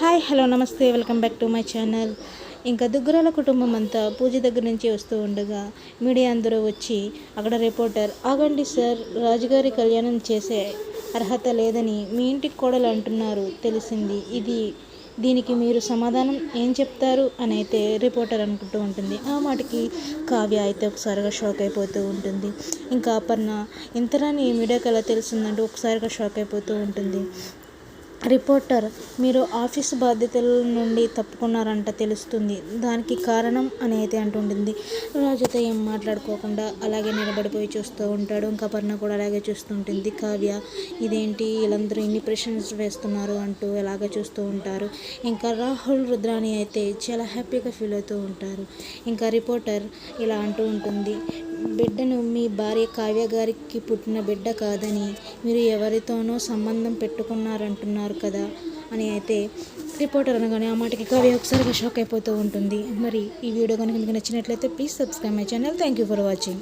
Hi hello నమస్తే welcome back to my channel. ఇంకా దుగ్గరాల కుటుంబం అంతా పూజ దగ్గర నుంచి వస్తూ ఉండగా మీడియా అందరూ వచ్చి అక్కడ రిపోర్టర్ ఆగండి సార్ రాజుగారి కళ్యాణం చేసే అర్హత లేదని మీ ఇంటికి కోడలు అంటున్నారు తెలిసింది. ఇది దీనికి మీరు సమాధానం ఏం చెప్తారు? అని అయితే రిపోర్టర్ అనుకుంటూ ఉంటుంది. ఆ మాటకి కావ్య అయితే ఒకసారిగా షాక్ అయిపోతూ ఉంటుంది. ఇంకా అపర్ణ ఇంతరాని మీడియాకి ఎలా తెలిసిందంటే ఒకసారిగా షాక్ అయిపోతూ ఉంటుంది. రిపోర్టర్ మీరు ఆఫీసు బాధ్యతల నుండి తప్పుకున్నారంట తెలుస్తుంది. దానికి కారణం అని అయితే అంటుంటుంది. రాజుతో ఏం మాట్లాడుకోకుండా అలాగే నిలబడిపోయి చూస్తూ ఉంటాడు. ఇంకా పర్ణ కూడా అలాగే చూస్తుంటుంది కావ్య ఇదేంటి? వీళ్ళందరూ ఇన్ని ప్రశ్నలు వేస్తున్నారు అంటూ ఎలాగ చూస్తూ ఉంటారు. ఇంకా రాహుల్ రుద్రాని అయితే చాలా హ్యాపీగా ఫీల్ అవుతూ ఉంటారు. ఇంకా రిపోర్టర్ ఇలా అంటూ ఉంటుంది బిడ్డను మీ భార్య కావ్య గారికి పుట్టిన బిడ్డ కాదని మీరు ఎవరితోనో సంబంధం పెట్టుకున్నారంటున్నారు కదా అని అయితే రిపోర్టర్ అనగానే ఆ మాటకి కావ్య ఒకసారిగా షాక్ అయిపోతూ ఉంటుంది. మరి ఈ వీడియో కనుక మీకు నచ్చినట్లయితే please subscribe my channel thank you for watching